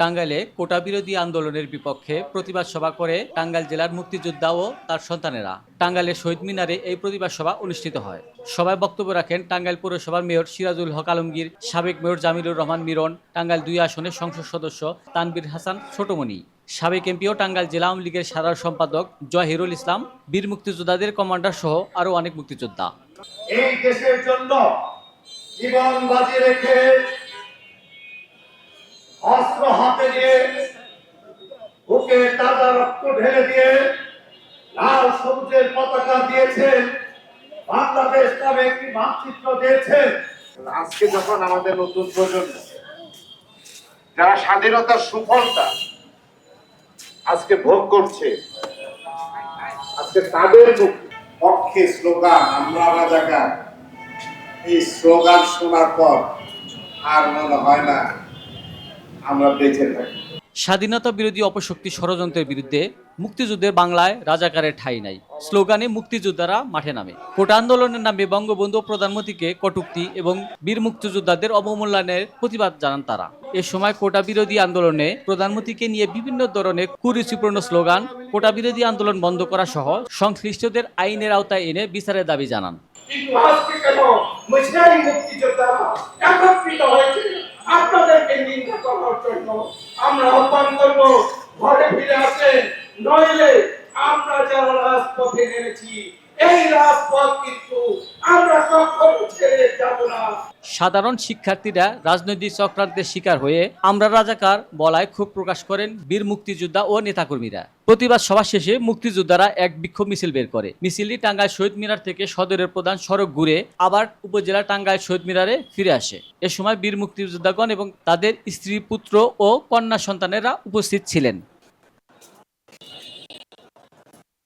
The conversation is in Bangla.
টাঙ্গাইলে কোটা বিরোধী আন্দোলনের বিপক্ষে প্রতিবাদ সভা করে টাঙ্গাইল জেলার মুক্তিযোদ্ধা ও তার সন্তানেরা। টাঙ্গাইলের শহীদ মিনারে এই প্রতিবাদ সভা অনুষ্ঠিত হয়। সভায় বক্তব্য রাখেন টাঙ্গাইল পৌরসভার মেয়র সিরাজুল হক আলমগীর সাবেক মেয়র জামিলুর রহমান মিরন টাঙ্গাইল দুই আসনের সংসদ সদস্য তানবির হাসান ছোটমণি। সাবেক এমপি ও টাঙ্গাইল জেলা আওয়ামী লীগের সাধারণ সম্পাদক জহিরুল ইসলাম বীর মুক্তিযোদ্ধাদের কমান্ডার সহ আরও অনেক মুক্তিযোদ্ধা। এই দেশের জন্য জীবন বাজি রেখে অস্ত্র হাতে নিয়ে বুকে তাজা রক্ত ঢেলে দিয়ে লাল সবুজের পতাকা দিয়েছেন বাংলাদেশ নামে একটি মানচিত্র দিয়েছেন আজকে যখন আমাদের নতুন প্রজন্ম, যারা স্বাধীনতার সুফলটা আজকে ভোগ করছে, আজকে তাদের পক্ষে স্লোগান, আমরা রাজাকার এই স্লোগান শোনার পর আর মনে হয় না আমরা বেঁচে থাকি। স্বাধীনতা বিরোধী অপশক্তি ষড়যন্ত্রের বিরুদ্ধে মুক্তিযুদ্ধের বাংলায় রাজাকারের ঠাঁই নাই। স্লোগানে মুক্তিযোদ্ধারা মাঠে নামে। কোটা আন্দোলনের নামে বঙ্গবন্ধু প্রধানমন্ত্রীকে কটুক্তি এবং বীর মুক্তিযোদ্ধাদের অবমূল্যায়নের প্রতিবাদ জানান তারা। এ সময় কোটা বিরোধী আন্দোলনে প্রধানমন্ত্রীকে নিয়ে বিভিন্ন ধরনের কুরুচিপূর্ণ স্লোগান কোটা বিরোধী আন্দোলন বন্ধ করা সহ সংশ্লিষ্টদের আইনের আওতায় এনে বিচারের দাবি জানান। আপনাদেরকে নিন্দা করার জন্য আমরা আহ্বান করব, ঘরে ফিরে আসেন। নইলে আমরা যারা রাজপথে নেমেছি, এই রাজপথ কিন্তু সাধারণ শিক্ষার্থীরা রাজনৈতিক চক্রান্তের শিকার হয়ে আমরা রাজাকার বলায় ক্ষোভ প্রকাশ করেন বীর মুক্তিযোদ্ধা ও নেতাকর্মীরা। প্রতিবাদ সভা শেষে মুক্তিযোদ্ধারা এক বিক্ষোভ মিছিল বের করে। মিছিলটি টাঙ্গাইল শহীদ মিনার থেকে সদরের প্রধান সড়ক ঘুরে আবার উপজেলা টাঙ্গাইল শহীদ মিনারে ফিরে আসে। এ সময় বীর মুক্তিযোদ্ধাগণ এবং তাদের স্ত্রী, পুত্র ও কন্যা সন্তানেরা উপস্থিত ছিলেন।